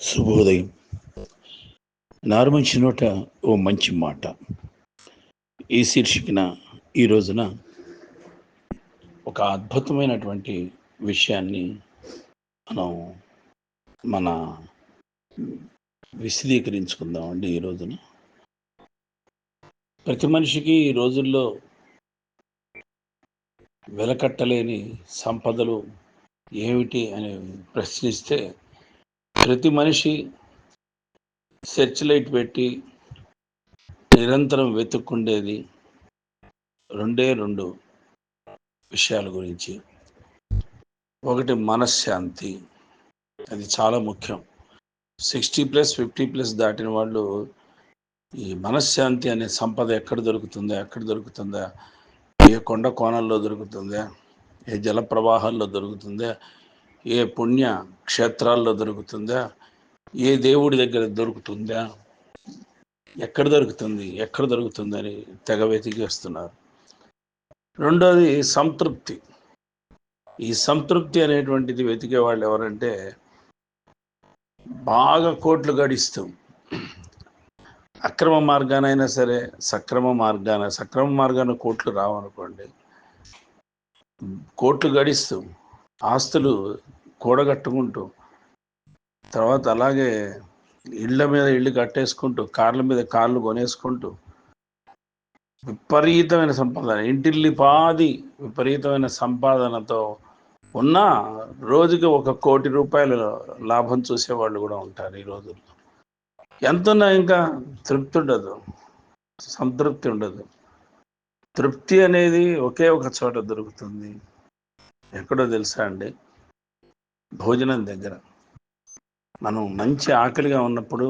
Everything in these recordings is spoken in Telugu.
శుభోదయం. నారుమంచి నోట ఓ మంచి మాట. ఈ శీర్షికన ఈ రోజున ఒక అద్భుతమైనటువంటి విషయాన్ని మనం మన విశదీకరించుకుందాం అండి ఈ రోజున. ప్రతి మనిషికి ఈ రోజుల్లో వెలకట్టలేని సంపదలు ఏమిటి అని ప్రశ్నిస్తే ప్రతి మనిషి సెర్చ్ లైట్ పెట్టి నిరంతరం వెతుక్కుండేది రెండే రెండు విషయాల గురించి. ఒకటి మనశ్శాంతి. అది చాలా ముఖ్యం. సిక్స్టీ ప్లస్ ఫిఫ్టీ ప్లస్ దాటిన వాళ్ళు ఈ మనశ్శాంతి అనే సంపద ఎక్కడ దొరుకుతుందా ఎక్కడ దొరుకుతుందా? ఏ కొండ కోణాల్లో దొరుకుతుందా? ఏ జల ప్రవాహాల్లో దొరుకుతుందా? ఏ పుణ్య క్షేత్రాల్లో దొరుకుతుందా? ఏ దేవుడి దగ్గర దొరుకుతుందా? ఎక్కడ దొరుకుతుంది? ఎక్కడ దొరుకుతుందని తెగ వెతికేస్తున్నారు రెండోది సంతృప్తి. ఈ సంతృప్తి అనేటువంటిది వెతికే వాళ్ళు ఎవరంటే బాగా కోట్లు గడిస్తాం అక్రమ మార్గానైనా సరే సక్రమ మార్గాన సక్రమ మార్గాన కోట్లు రావనుకోండి కోట్లు గడిస్తూ ఆస్తులు కూడగట్టుకుంటూ తర్వాత అలాగే ఇళ్ళ మీద ఇళ్ళు కట్టేసుకుంటూ కార్ల మీద కార్లు కొనేసుకుంటూ విపరీతమైన సంపాదన ఇంటిల్లి పాది విపరీతమైన సంపాదనతో ఉన్న రోజుకి ఒక కోటి రూపాయల లాభం చూసేవాళ్ళు కూడా ఉంటారు ఈ రోజుల్లో. ఎంత ఉన్నా ఇంకా తృప్తి ఉండదు సంతృప్తి ఉండదు. తృప్తి అనేది ఒకే ఒక చోట దొరుకుతుంది. ఎక్కడో తెలుసా అండి? భోజనం దగ్గర. మనం మంచి ఆకలిగా ఉన్నప్పుడు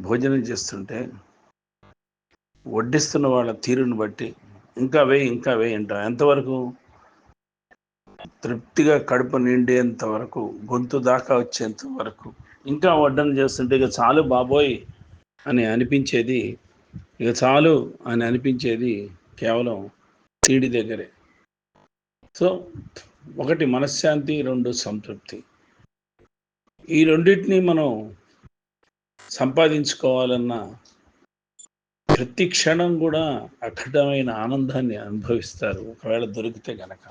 భోజనం చేస్తుంటే వడ్డిస్తున్న వాళ్ళ తీరుని బట్టి ఇంకా వేయి ఇంకా వేయి అంటాం ఎంతవరకు? తృప్తిగా కడుపు నిండేంత వరకు గొంతు దాకా వచ్చేంత వరకు ఇంకా వడ్డన చేస్తుంటే ఇక చాలు బాబోయ్ అని అనిపించేది ఇక చాలు అని అనిపించేది కేవలం తీడి దగ్గరే. సో ఒకటి మనశ్శాంతి రెండు సంతృప్తి. ఈ రెండింటిని మనం సంపాదించుకోవాలన్న ప్రతి క్షణం కూడా అఖండమైన ఆనందాన్ని అనుభవిస్తారు. ఒకవేళ దొరికితే గనక.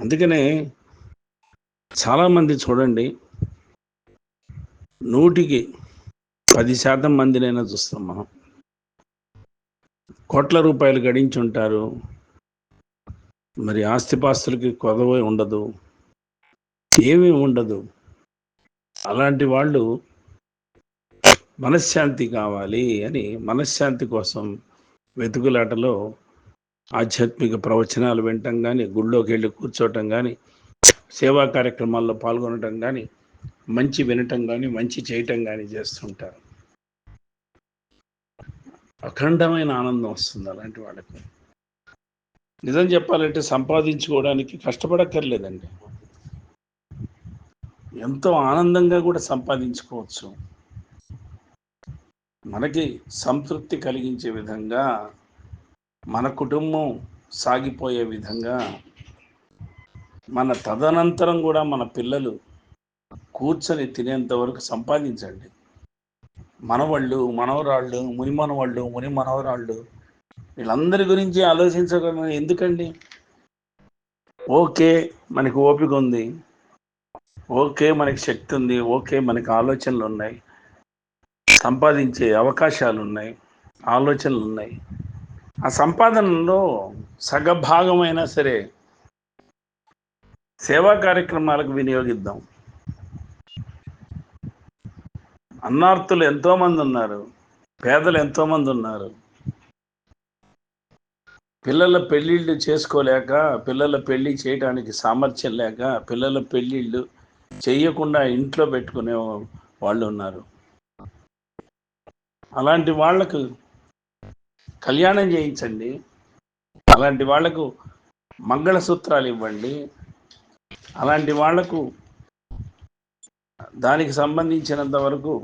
అందుకనే చాలామంది చూడండి నూటికి పది శాతం మందినైనా చూస్తాం మనం. కోట్ల రూపాయలు గడించి ఉంటారు మరి ఆస్తిపాస్తులకి కొదవ ఉండదు ఏమీ ఉండదు. అలాంటి వాళ్ళు మనశ్శాంతి కావాలి అని మనశ్శాంతి కోసం వెతుకులాటలో ఆధ్యాత్మిక ప్రవచనాలు వినటం కానీ గుళ్ళోకి వెళ్ళి కూర్చోవటం కానీ సేవా కార్యక్రమాల్లో పాల్గొనటం కానీ మంచి వినటం కానీ మంచి చేయటం కానీ చేస్తుంటారు. అఖండమైన ఆనందం వస్తుంది అలాంటి వాళ్ళకి. నిజం చెప్పాలంటే సంపాదించుకోవడానికి కష్టపడక్కర్లేదండి. ఎంతో ఆనందంగా కూడా సంపాదించుకోవచ్చు. మనకి సంతృప్తి కలిగించే విధంగా మన కుటుంబం సాగిపోయే విధంగా మన తదనంతరం కూడా మన పిల్లలు కూర్చొని తినేంత వరకు సంపాదించండి. మనవాళ్ళు మనవరాళ్ళు ముని మనవాళ్ళు ముని మనవరాళ్ళు వీళ్ళందరి గురించి ఆలోచించగలం ఎందుకండి? ఓకే మనకి ఓపిక ఉంది. ఓకే మనకి శక్తి ఉంది. ఓకే మనకి ఆలోచనలు ఉన్నాయి. సంపాదించే అవకాశాలు ఉన్నాయి. ఆలోచనలు ఉన్నాయి. ఆ సంపాదనలో సగభాగమైనా సరే సేవా కార్యక్రమాలకు వినియోగిద్దాం. అన్నార్థులు ఎంతోమంది ఉన్నారు. పేదలు ఎంతోమంది ఉన్నారు. పిల్లల పెళ్ళిళ్ళు చేసుకోలేక పిల్లల పెళ్ళి చేయడానికి సామర్థ్యం లేక పిల్లల పెళ్ళిళ్ళు చేయకుండా ఇంట్లో పెట్టుకునే వాళ్ళు ఉన్నారు. అలాంటి వాళ్ళకు కళ్యాణం చేయించండి. అలాంటి వాళ్ళకు మంగళసూత్రాలు ఇవ్వండి. అలాంటి వాళ్ళకు దానికి సంబంధించినంత వరకు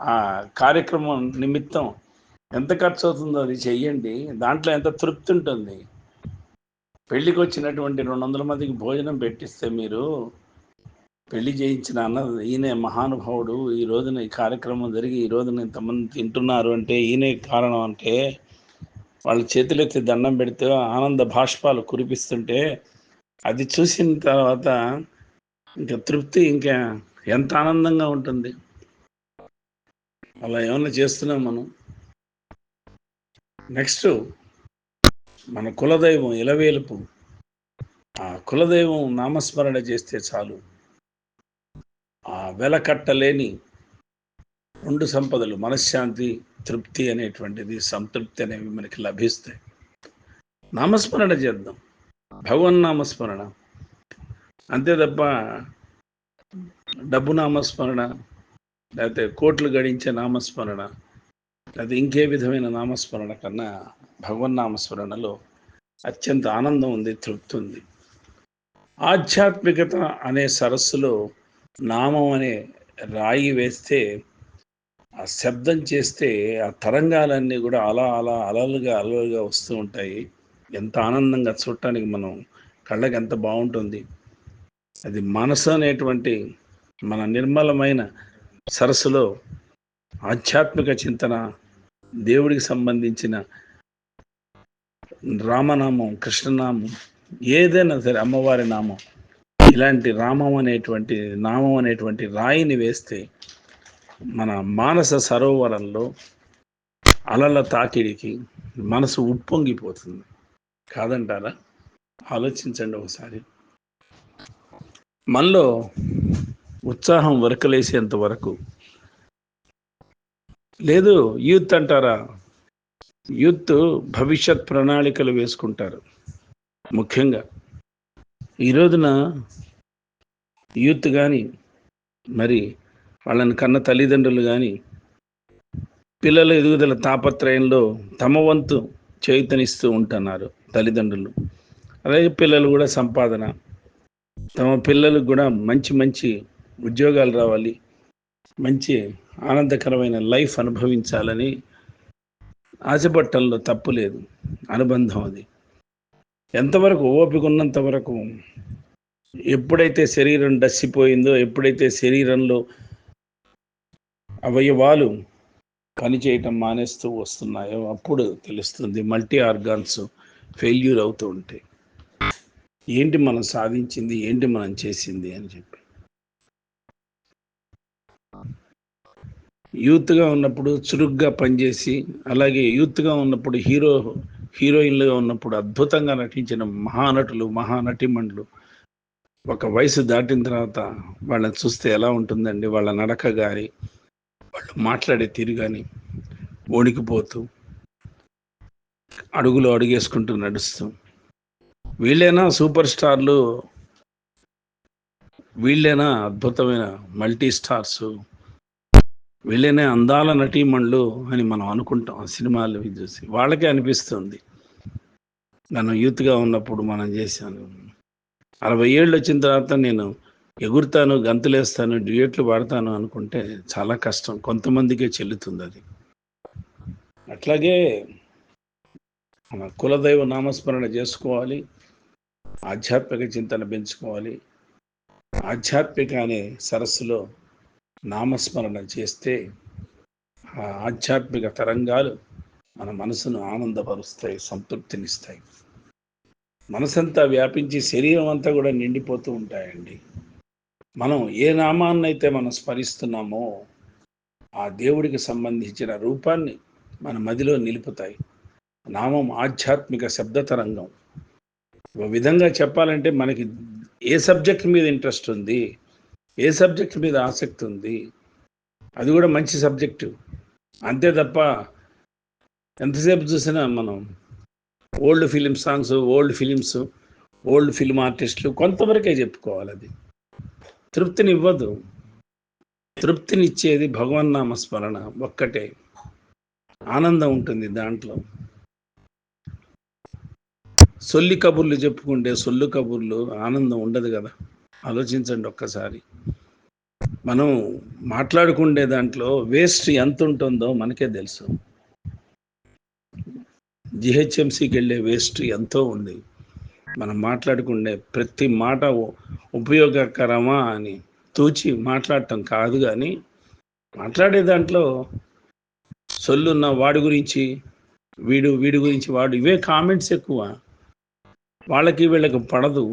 ఆ కార్యక్రమం నిమిత్తం ఎంత ఖర్చు అవుతుందో అది చెయ్యండి. దాంట్లో ఎంత తృప్తి ఉంటుంది? పెళ్ళికి వచ్చినటువంటి రెండు వందల మందికి భోజనం పెట్టిస్తే మీరు పెళ్ళి చేయించిన అన్న ఈయనే మహానుభావుడు ఈ రోజున ఈ కార్యక్రమం జరిగి ఈ రోజున ఇంతమంది తింటున్నారు అంటే ఈయనే కారణం అంటే వాళ్ళ చేతులెత్తి దండం పెడితే ఆనంద భాష్పాలు కురిపిస్తుంటే అది చూసిన తర్వాత ఇంకా తృప్తి ఇంకా ఎంత ఆనందంగా ఉంటుంది. అలా ఏమన్నా చేస్తున్నాం మనం? నెక్స్ట్ మన కులదైవం ఇలవేలుపు. ఆ కులదైవం నామస్మరణ చేస్తే చాలు. ఆ వెలకట్టలేని రెండు సంపదలు మనశ్శాంతి తృప్తి అనేటువంటిది సంతృప్తి అనేవి మనకి లభిస్తాయి. నామస్మరణ చేద్దాం. భగవన్ నామస్మరణ. అంతే తప్ప డబ్బు నామస్మరణ లేకపోతే కోట్లు గడించే నామస్మరణ అది ఇంకే విధమైన నామస్మరణ కన్నా భగవన్ నామస్మరణలో అత్యంత ఆనందం ఉంది తృప్తి ఉంది. ఆధ్యాత్మికత అనే సరస్సులో నామం అనే రాయి వేస్తే ఆ శబ్దం చేస్తే ఆ తరంగాలన్నీ కూడా అలా అలా అలలుగా అలలుగా వస్తూ ఉంటాయి. ఎంత ఆనందంగా చూడటానికి మనం కళ్ళకి ఎంత బాగుంటుంది. అది మనసు అనేటువంటి మన నిర్మలమైన సరస్సులో ఆధ్యాత్మిక చింతన దేవుడికి సంబంధించిన రామనామం కృష్ణనామం ఏదైనా సరే అమ్మవారి నామం ఇలాంటి రామం అనేటువంటి నామం అనేటువంటి రాయిని వేస్తే మన మానస సరోవరంలో అలల తాకిడికి మనసు ఉప్పొంగిపోతుంది. కాదంటారా? ఆలోచించండి ఒకసారి. మనలో ఉత్సాహం వరకలేసేంత వరకు లేదు యూత్ అంటారా? యూత్ భవిష్యత్ ప్రణాళికలు వేసుకుంటారు ముఖ్యంగా. ఈ రోజున యూత్ కానీ మరి వాళ్ళని కన్న తల్లిదండ్రులు కానీ పిల్లల ఎదుగుదల తాపత్రయంలో తమ వంతు చైతన్యస్తూ ఉంటున్నారు తల్లిదండ్రులు. అలాగే పిల్లలు కూడా సంపాదన తమ పిల్లలకు కూడా మంచి మంచి ఉద్యోగాలు రావాలి మంచి ఆనందకరమైన లైఫ్ అనుభవించాలని ఆశపట్టంలో తప్పు లేదు. అనుబంధం అది. ఎంతవరకు ఓపిక ఉన్నంత వరకు ఎప్పుడైతే శరీరం డస్సిపోయిందో ఎప్పుడైతే శరీరంలో అవయవాలు పనిచేయటం మానేస్తూ వస్తున్నాయో అప్పుడు తెలుస్తుంది మల్టీ ఆర్గాన్స్ ఫెయిల్యూర్ అవుతూ ఉంటాయి ఏంటి మనం సాధించింది? ఏంటి మనం చేసింది? అని చెప్పి. యూత్గా ఉన్నప్పుడు చురుగ్గా పనిచేసి అలాగే యూత్గా ఉన్నప్పుడు హీరో హీరోయిన్లుగా ఉన్నప్పుడు అద్భుతంగా నటించిన మహానటులు మహానటిమణులు ఒక వయసు దాటిన తర్వాత వాళ్ళని చూస్తే ఎలా ఉంటుందండి? వాళ్ళ నడక కానీ వాళ్ళు మాట్లాడే తీరు కానీ వణికిపోతూ అడుగులు అడుగేసుకుంటూ నడుస్తూ. వీళ్ళైనా సూపర్ స్టార్లు వీళ్ళైనా అద్భుతమైన మల్టీ స్టార్స్ వీళ్ళైనా అందాల నటీమణులు అని మనం అనుకుంటాం ఆ సినిమాలు చూసి. వాళ్ళకే అనిపిస్తుంది. నన్ను యూత్గా ఉన్నప్పుడు మనం చేశాను. అరవై ఏళ్ళు వచ్చిన తర్వాత నేను ఎగురుతాను గంతులేస్తాను డ్యూయట్లు పాడతాను అనుకుంటే చాలా కష్టం. కొంతమందికే చెల్లుతుంది అది. అట్లాగే మన కులదైవ నామస్మరణ చేసుకోవాలి. ఆధ్యాత్మిక చింతన పెంచుకోవాలి. ఆధ్యాత్మిక అనే సరస్సులో నామస్మరణ చేస్తే ఆ ఆధ్యాత్మిక తరంగాలు మన మనసును ఆనందపరుస్తాయి సంతృప్తినిస్తాయి. మనసంతా వ్యాపించి శరీరం అంతా కూడా నిండిపోతూ ఉంటాయండి. మనం ఏ నామాన్నైతే మనం స్మరిస్తున్నామో ఆ దేవుడికి సంబంధించిన రూపాన్ని మన మదిలో నిలుపుతాయి. నామం ఆధ్యాత్మిక శబ్ద తరంగం. ఒక విధంగా చెప్పాలంటే మనకి ఏ సబ్జెక్ట్ మీద ఇంట్రెస్ట్ ఉంది? ఏ సబ్జెక్ట్ మీద ఆసక్తి ఉంది? అది కూడా మంచి సబ్జెక్టు. అంతే తప్ప ఎంతసేపు చూసినా మనం old film songs old films old film ఆర్టిస్టులు కొంతవరకే చెప్పుకోవాలి అది. తృప్తిని ఇవ్వదు. తృప్తినిచ్చేది భగవన్నామ స్మరణ ఒక్కటే. ఆనందం ఉంటుంది దాంట్లో. సొల్లి కబుర్లు చెప్పుకుంటే సొల్లు కబుర్లు ఆనందం ఉండదు కదా. ఆలోచించండి ఒక్కసారి. మనం మాట్లాడుకునే దాంట్లో వేస్ట్ ఎంత ఉంటుందో మనకే తెలుసు. జిహెచ్ఎంసికి వెళ్ళే వేస్ట్ ఎంతో ఉంది. మనం మాట్లాడుకునే ప్రతి మాట ఉపయోగకరమా అని తూచి మాట్లాడటం కాదు కానీ మాట్లాడే దాంట్లో సొల్లున్న వాడి గురించి వీడు వీడి గురించి వాడు ఇవే కామెంట్స్ ఎక్కువ. వాళ్ళకి వీళ్ళకి పడదు.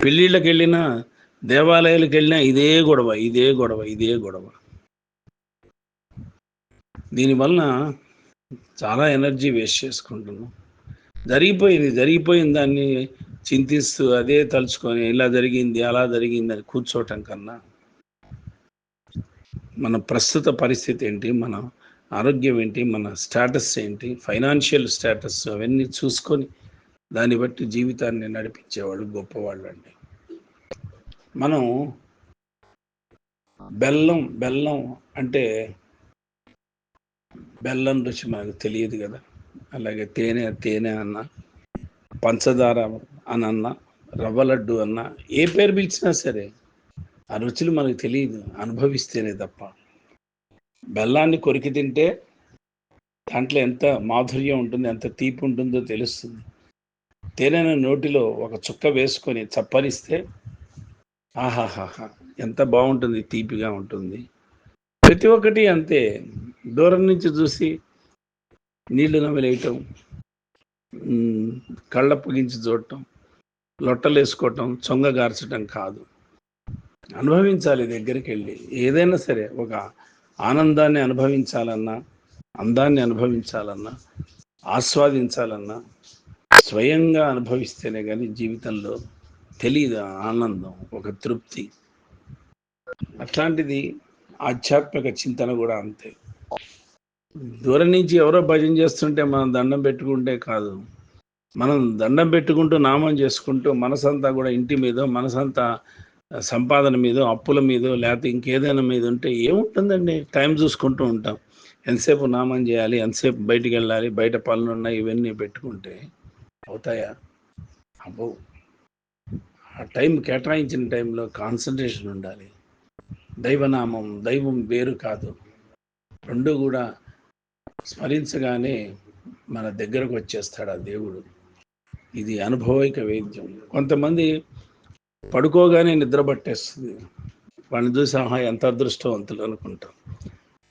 పెళ్ళిళ్ళకి వెళ్ళినా దేవాలయాలకు వెళ్ళినా ఇదే గొడవ ఇదే గొడవ ఇదే గొడవ. దీనివలన చాలా ఎనర్జీ వేస్ట్ చేసుకుంటున్నాం. జరిగిపోయింది జరిగిపోయిన దాన్ని చింతిస్తూ అదే తలుచుకొని ఇలా జరిగింది అలా జరిగింది అని కూర్చోవటం కన్నా మన ప్రస్తుత పరిస్థితి ఏంటి మన ఆరోగ్యం ఏంటి మన స్టేటస్ ఏంటి ఫైనాన్షియల్ స్టేటస్ అవన్నీ చూసుకొని దాన్ని బట్టి జీవితాన్ని నడిపించేవాళ్ళు గొప్పవాళ్ళు అండి మనం బెల్లం బెల్లం అంటే బెల్లం రుచి మనకు తెలియదు కదా. అలాగే తేనె తేనె అన్న పంచదార అని అన్న రవ్వ లడ్డు అన్న ఏ పేరు పిలిచినా సరే ఆ రుచులు మనకు తెలియదు అనుభవిస్తేనే తప్ప. బెల్లాన్ని కొరికి తింటే దాంట్లో ఎంత మాధుర్యం ఉంటుంది ఎంత తీపి ఉంటుందో తెలుస్తుంది. తేనెను నోటిలో ఒక చుక్క వేసుకొని చప్పరిస్తే ఆహాహాహా ఎంత బాగుంటుంది తీపిగా ఉంటుంది. ప్రతి ఒక్కటి అంతే. దూరం నుంచి చూసి నీళ్ళు నమిలేయటం కళ్ళ పొగించి చూడటం లొట్టలు వేసుకోవటం చొంగ గార్చటం కాదు. అనుభవించాలి దగ్గరికి వెళ్ళి. ఏదైనా సరే ఒక ఆనందాన్ని అనుభవించాలన్నా అందాన్ని అనుభవించాలన్నా ఆస్వాదించాలన్నా స్వయంగా అనుభవిస్తేనే కానీ జీవితంలో తెలియదు ఆనందం ఒక తృప్తి. అట్లాంటిది ఆధ్యాత్మిక చింతన కూడా అంతే. దూరం నుంచి ఎవరో భజన చేస్తుంటే మనం దండం పెట్టుకుంటే కాదు. మనం దండం పెట్టుకుంటూ నామం చేసుకుంటూ మనసంతా కూడా ఇంటి మీద మనసంతా సంపాదన మీద అప్పుల మీద లేకపోతే ఇంకేదైనా మీద ఉంటే ఏముంటుందండి? టైం చూసుకుంటూ ఉంటాం. ఎంతసేపు నామం చేయాలి ఎంతసేపు బయటికి వెళ్ళాలి బయట పనులు ఉన్నాయి ఇవన్నీ పెట్టుకుంటే అవుతాయా? అబ్బో. ఆ టైం కేటాయించిన టైంలో కాన్సన్ట్రేషన్ ఉండాలి. దైవనామం దైవం వేరు కాదు. రెండు కూడా స్మరించగానే మన దగ్గరకు వచ్చేస్తాడు ఆ దేవుడు. ఇది అనుభవైక వైద్యం. కొంతమంది పడుకోగానే నిద్ర పట్టేస్తుంది వాళ్ళని చూసి ఆహా ఎంత అదృష్టవంతులు అనుకుంటాం.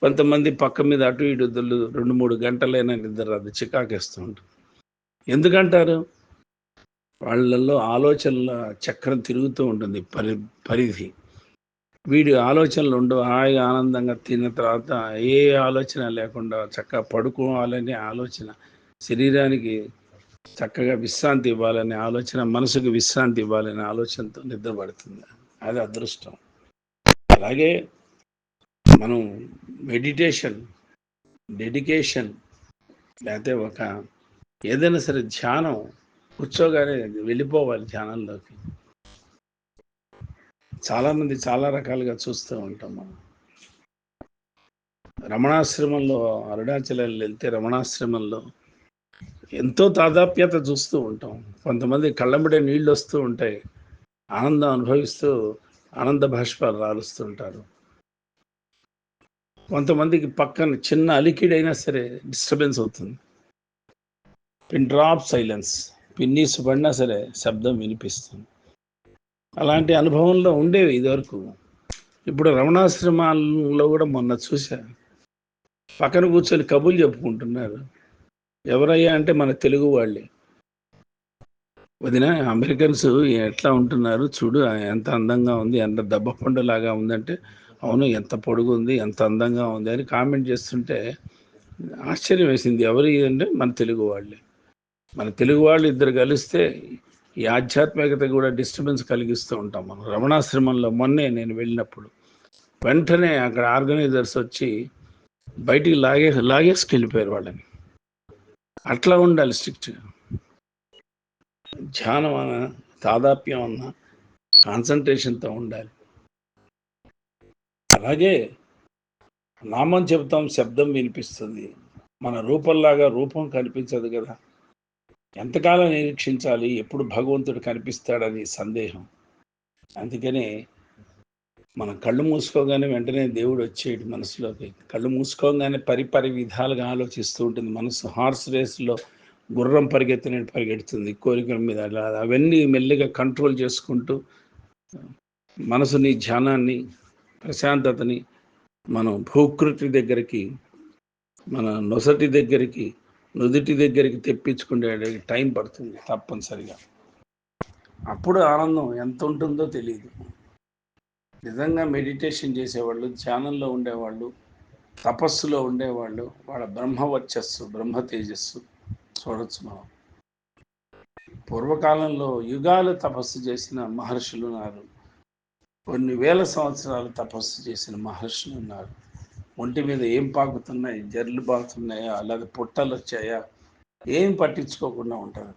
కొంతమంది పక్క మీద అటు ఇటు రెండు మూడు గంటలైనా నిద్ర రాదు. చికాకేస్తూ ఉంటుంది ఎందుకంటారు? వాళ్ళల్లో ఆలోచనల చక్రం తిరుగుతూ ఉంటుంది పరి పరిధి. వీడి ఆలోచనలు ఉండవు. హాయిగా ఆనందంగా తిన్న తర్వాత ఏ ఆలోచన లేకుండా చక్కగా పడుకోవాలనే ఆలోచన శరీరానికి చక్కగా విశ్రాంతి ఇవ్వాలనే ఆలోచన మనసుకు విశ్రాంతి ఇవ్వాలనే ఆలోచనతో నిద్రపడుతుంది. అది అదృష్టం. అలాగే మనం మెడిటేషన్ డెడికేషన్ లేకపోతే ఒక ఏదైనా సరే ధ్యానం కూర్చోగానే వెళ్ళిపోవాలి ధ్యానంలోకి. చాలామంది చాలా రకాలుగా చూస్తూ ఉంటాం మనం. రమణాశ్రమంలో అరుణాచలం వెళ్తే రమణాశ్రమంలో ఎంతో తాదాప్యత చూస్తూ ఉంటాం. కొంతమంది కళ్ళంబడే నీళ్ళు వస్తూ ఉంటాయి. ఆనందం అనుభవిస్తూ ఆనంద భాష్పాలు రాలుస్తూ ఉంటారు. కొంతమందికి పక్కన చిన్న అలికిడైనా సరే డిస్టర్బెన్స్ అవుతుంది. పిన్ డ్రాప్ సైలెన్స్ పిన్నీసు పడినా సరే శబ్దం వినిపిస్తుంది. అలాంటి అనుభవంలో ఉండేవి ఇదివరకు. ఇప్పుడు రమణాశ్రమాల్లో కూడా మొన్న చూసా పక్కన కూర్చొని కబుర్లు చెప్పుకుంటున్నారు. ఎవరయ్యా అంటే మన తెలుగు వాళ్ళే. వదిన అమెరికన్స్ ఎట్లా ఉంటున్నారు? చూడు ఎంత అందంగా ఉంది ఎంత దెబ్బ పండులాగా ఉందంటే అవును ఎంత పొడుగు ఉంది ఎంత అందంగా ఉంది అని కామెంట్ చేస్తుంటే ఆశ్చర్యం వేసింది. ఎవరు అంటే మన తెలుగు వాళ్ళే. మన తెలుగు వాళ్ళు ఇద్దరు కలిస్తే ఈ ఆధ్యాత్మికత కూడా డిస్టర్బెన్స్ కలిగిస్తూ ఉంటాం మనం. రమణాశ్రమంలో మొన్నే నేను వెళ్ళినప్పుడు వెంటనే అక్కడ ఆర్గనైజర్స్ వచ్చి బయటికి లాగే లాగేసుకెళ్ళిపోయారు వాళ్ళని. అట్లా ఉండాలి స్ట్రిక్ట్గా ధ్యానం అన్న తాదాప్యం అన్న కాన్సన్ట్రేషన్తో ఉండాలి. అలాగే నామం చెబుతాం శబ్దం వినిపిస్తుంది. మన రూపంలాగా రూపం కనిపించదు కదా. ఎంతకాలం నిరీక్షించాలి? ఎప్పుడు భగవంతుడు కనిపిస్తాడని సందేహం. అందుకనే మనం కళ్ళు మూసుకోగానే వెంటనే దేవుడు వచ్చేటి మనసులోకి కళ్ళు మూసుకోగానే పరిపరి విధాలుగా ఆలోచిస్తూ ఉంటుంది. మనసు హార్స్ రేస్లో గుర్రం పరిగెత్తినట్టు పరిగెడుతుంది. కోరికల మీద అలా అవన్నీ మెల్లిగా కంట్రోల్ చేసుకుంటూ మనసుని ధ్యానాన్ని ప్రశాంతతని మనం భూకృతి దగ్గరికి మన నొసటి దగ్గరికి నుదుటి దగ్గరికి తెప్పించుకునే టైం పడుతుంది తప్పనిసరిగా. అప్పుడు ఆనందం ఎంత ఉంటుందో తెలియదు నిజంగా మెడిటేషన్ చేసేవాళ్ళు ధ్యానంలో ఉండేవాళ్ళు తపస్సులో ఉండేవాళ్ళు వాళ్ళ బ్రహ్మవర్చస్సు బ్రహ్మ తేజస్సు చూడొచ్చు మనం. పూర్వకాలంలో యుగాలు తపస్సు చేసిన మహర్షులు ఉన్నారు. కొన్ని వేల సంవత్సరాలు తపస్సు చేసిన మహర్షులు ఉన్నారు. ఒంటి మీద ఏం పాకుతున్నాయి జర్లు బాగుతున్నాయా లేదా పుట్టలు వచ్చాయా ఏం పట్టించుకోకుండా ఉంటారు.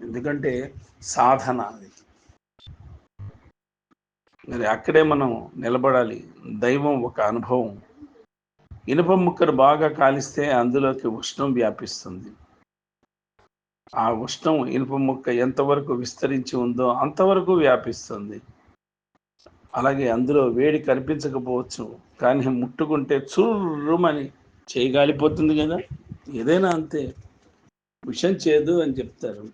ఎందుకంటే సాధన అది. మరి అక్కడే మనం నిలబడాలి. దైవం ఒక అనుభవం. ఇనుప ముక్కను బాగా కాలిస్తే అందులోకి ఉష్ణం వ్యాపిస్తుంది. ఆ ఉష్ణం ఇనుప ముక్క ఎంతవరకు విస్తరించి ఉందో అంతవరకు వ్యాపిస్తుంది. అలాగే అందులో వేడి కనిపించకపోవచ్చు కానీ ముట్టుకుంటే చుర్రుమని చేయగాలిపోతుంది కదా. ఏదైనా అంతే. విషం చేదు అని చెప్తారు.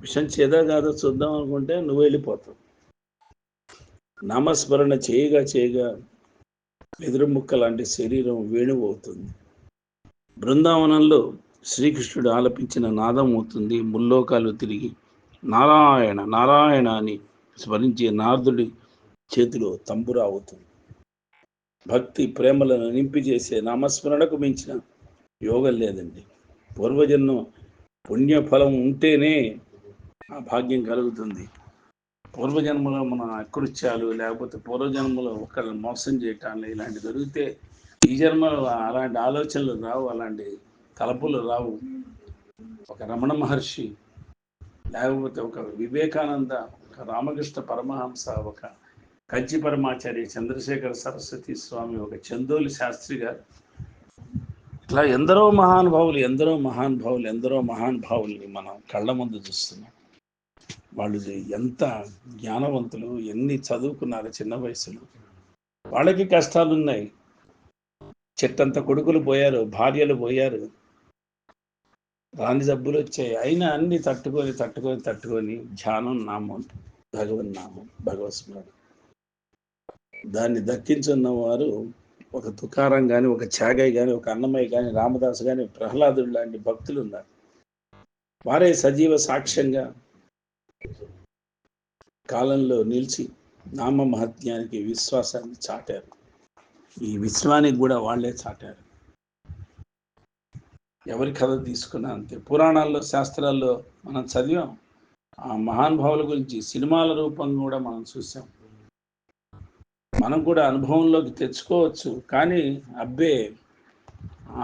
విషం చేదా కాదో చూద్దాం అనుకుంటే నువ్వు వెళ్ళిపోతావు. నామస్మరణ చేయగా చేయగా ఎదురు ముక్క లాంటి శరీరం వేణువు అవుతుంది బృందావనంలో శ్రీకృష్ణుడు ఆలపించిన నాదం అవుతుంది. ముల్లోకాలు తిరిగి నారాయణ నారాయణ అని స్మరించే నారదుడి చేతిలో తంబురా అవుతుంది. భక్తి ప్రేమలను నింపి చేసే నామస్మరణకు మించిన యోగం లేదండి. పూర్వజన్మ పుణ్యఫలం ఉంటేనే ఆ భాగ్యం కలుగుతుంది. పూర్వజన్మలో మన అకృత్యాలు లేకపోతే పూర్వజన్మలో ఒకరిని మోసం చేయటాలు ఇలాంటి జరిగితే ఈ జన్మలో అలాంటి ఆలోచనలు రావు అలాంటి తలపులు రావు. ఒక రమణ మహర్షి లేకపోతే ఒక వివేకానంద ఒక రామకృష్ణ పరమహంస ఒక కంచి పరమాచార్య చంద్రశేఖర సరస్వతి స్వామి ఒక చందోలి శాస్త్రి గారు. ఇట్లా ఎందరో మహానుభావులు ఎందరో మహానుభావులు ఎందరో మహానుభావుల్ని మనం కళ్ళ ముందు చూస్తున్నాం. వాళ్ళు ఎంత జ్ఞానవంతులు ఎన్ని చదువుకున్నారు చిన్న వయసులో. వాళ్ళకి కష్టాలు ఉన్నాయి చెట్టంత కొడుకులు పోయారు భార్యలు పోయారు. రాని జబ్బులు వచ్చాయి. అయినా అన్ని తట్టుకొని తట్టుకొని తట్టుకొని ధ్యానం నామం భగవన్ నామం భగవత్ స్మరణ. దాన్ని దక్కించున్న వారు ఒక తుకారం కానీ ఒక చాగై కానీ ఒక అన్నమయ్య కానీ రామదాస్ కానీ ప్రహ్లాదుడు లాంటి భక్తులు ఉన్నారు. వారే సజీవ సాక్ష్యంగా కాలంలో నిలిచి నామ మహత్యానికి విశ్వాసాన్ని చాటారు. ఈ విశ్వానికి కూడా వాళ్ళే చాటారు. ఎవరి కథ తీసుకున్నా అంతే. పురాణాల్లో శాస్త్రాల్లో మనం చదివాం. ఆ మహానుభావుల గురించి సినిమాల రూపంగా కూడా మనం చూసాం. మనం కూడా అనుభవంలోకి తెచ్చుకోవచ్చు. కానీ అబ్బే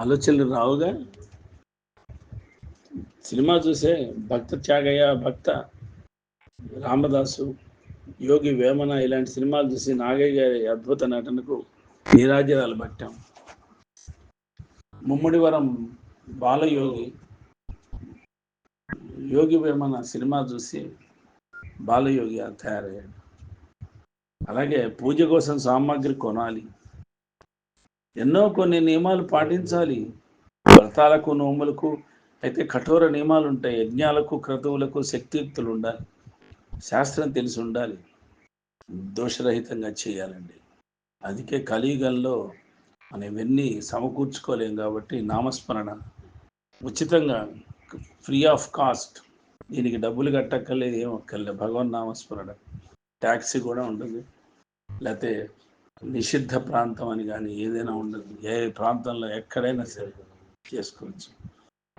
ఆలోచనలు రావుగా. సినిమా చూసే భక్త త్యాగయ్య భక్త రామదాసు యోగి వేమన ఇలాంటి సినిమాలు చూసి నాగయ్య గారి అద్భుత నటనకు నీరాజనాలు పట్టాం. ముమ్మడివరం బాలయోగి యోగి వేమన సినిమా చూసి బాలయోగి తయారయ్యాడు. అలాగే పూజ కోసం సామాగ్రి కొనాలి. ఎన్నో కొన్ని నియమాలు పాటించాలి. వ్రతాలకు నోములకు అయితే కఠోర నియమాలు ఉంటాయి. యజ్ఞాలకు క్రతువులకు శక్తియుక్తులు ఉండాలి. శాస్త్రం తెలిసి ఉండాలి. దోషరహితంగా చేయాలండి. అందుకే కలియుగంలో మనం ఇవన్నీ సమకూర్చుకోలేం కాబట్టి నామస్మరణ. ఉచితంగా ఫ్రీ ఆఫ్ కాస్ట్. దీనికి డబ్బులు కట్టక్కర్లేదు ఏం అక్కర్లేదు. భగవన్ నామస్మరణ. ట్యాక్సీ కూడా ఉంటుంది లేకపోతే నిషిద్ధ ప్రాంతం అని కానీ ఏదైనా ఉండదు. ఏ ప్రాంతంలో ఎక్కడైనా సరే చేసుకోవచ్చు.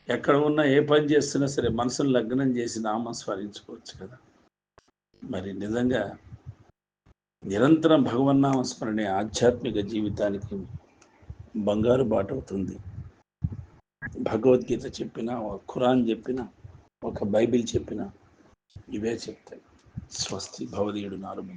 ఎక్కడ ఉన్నా ఏ పని చేస్తున్నా సరే మనసును లగ్నం చేసి నామం స్మరించుకోవచ్చు కదా. మరి నిజంగా నిరంతరం భగవన్నామస్మరణే ఆధ్యాత్మిక జీవితానికి బంగారు బాట అవుతుంది. భగవద్గీత చెప్పిన ఒక ఖురాన్ చెప్పిన ఒక బైబిల్ చెప్పిన ఇవే చెప్తాయి. స్వస్తి భవదీయుడు నాలుగు